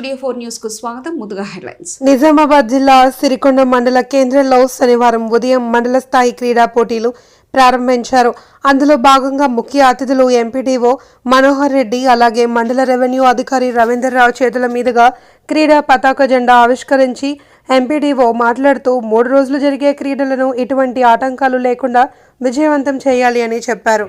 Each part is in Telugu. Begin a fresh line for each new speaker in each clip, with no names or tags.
స్టూడియో ఫోర్ న్యూస్కు స్వాగతం. ముందుగా హెడ్లైన్స్.
నిజామాబాద్ జిల్లా సిరికొండ మండల కేంద్రంలో శనివారం ఉదయం మండల స్థాయి క్రీడా పోటీలు ప్రారంభించారు. అందులో భాగంగా ముఖ్య అతిథులు ఎంపీడీఓ మనోహర్ రెడ్డి అలాగే మండల రెవెన్యూ అధికారి రవీందర్రావు చేతుల మీదుగా క్రీడా పతాక జెండా ఆవిష్కరించి ఎంపీడీఓ మాట్లాడుతూ మూడు రోజులు జరిగే క్రీడలను ఎటువంటి ఆటంకాలు లేకుండా విజయవంతం చేయాలి అని చెప్పారు.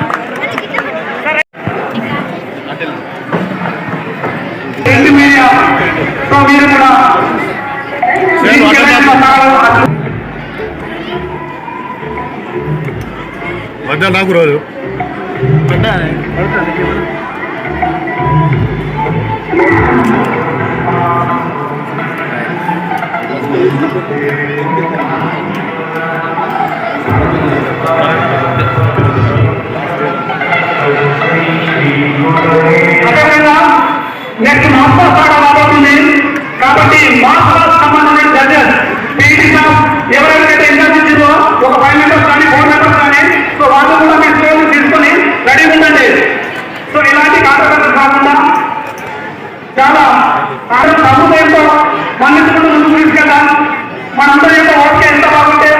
మధ్య నాకు రోజు.
నెక్స్ట్ మాస్టర్ కాబట్టి మాస్టర్ సంబంధమైన జడ్జెస్. చాలా ఆడ ఎంతో మన్నించుకుంటూ ముందుకు తీసుకెళ్దాం మనందరి యొక్క ఓకే ఎంత బాగుంటే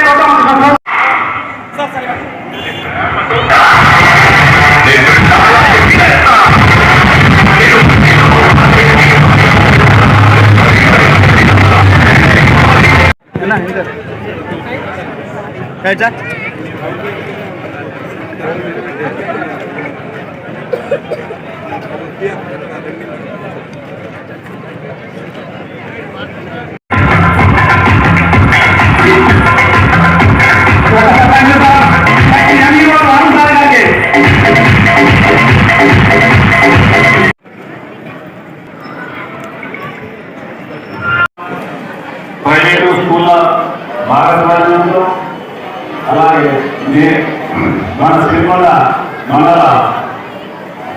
Yeah.
ప్రైవేటు స్కూళ్ళ భాగస్వామ్యంతో అలాగే మన సిరిమల మండల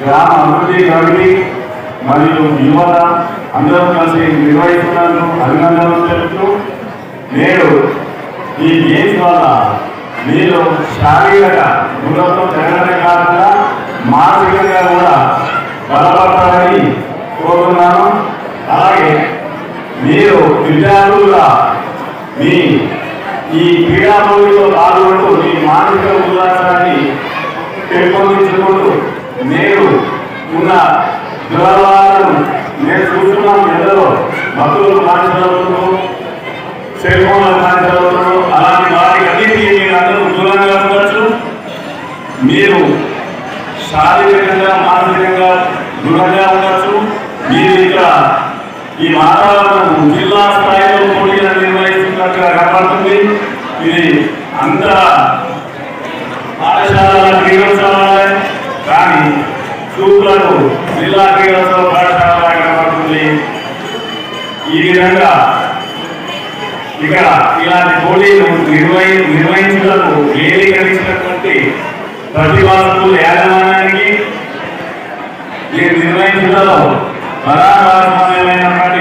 గ్రామ అభివృద్ధి కమిటీ మరియు యువత అందరూ కలిసి నిర్వహిస్తున్నందుకు అభినందనలు తెలుపుతూ నేడు ఈ గేమ్స్ వల్ల మీరు శారీరక దూరంతో పెరగడమే కాకుండా మానసికంగా కూడా బలపడతారని కోరుతున్నాను. అలాగే మీరు విద్యార్థులుగా మీ ఈ క్రీడాభూమిలో పాల్గొంటూ మీ మానసిక ఉల్లాసాన్ని పెంపొందించుకుంటూ నేను ఉన్న దురలవాలను నేను చూస్తున్నాను ఎందరో భక్తులు మాట్లాడుతూ సెల్ ఫోన్లు మాట్లాడుతూ అలాంటి వారికి అన్నింటినీ మీరు అందరూ దూరంగా ఉండొచ్చు. మీరు శారీరకంగా మానసికంగా దూరంగా ఉండొచ్చు. ఈ వాతావరణం జిల్లా స్థాయిలో పోటీలు నిర్వహిస్తున్నట్టుగా కనబడుతుంది. ఇది అంత పాఠశాలల క్రీడోత్సవాలే కానీ చూపులకు జిల్లా క్రీడోత్సవ పాఠశాల కనబడుతుంది. ఈ విధంగా ఇక్కడ ఇలాంటి పోటీలు నిర్వహి నిర్వహించడానికి వేదికరించినటువంటి ప్రతిభావంతుల యాజమాన్యానికి నిర్వహించడంలో ఈ నిర్వహించడంలో ప్రధాన భాగస్వామ్యమైనటువంటి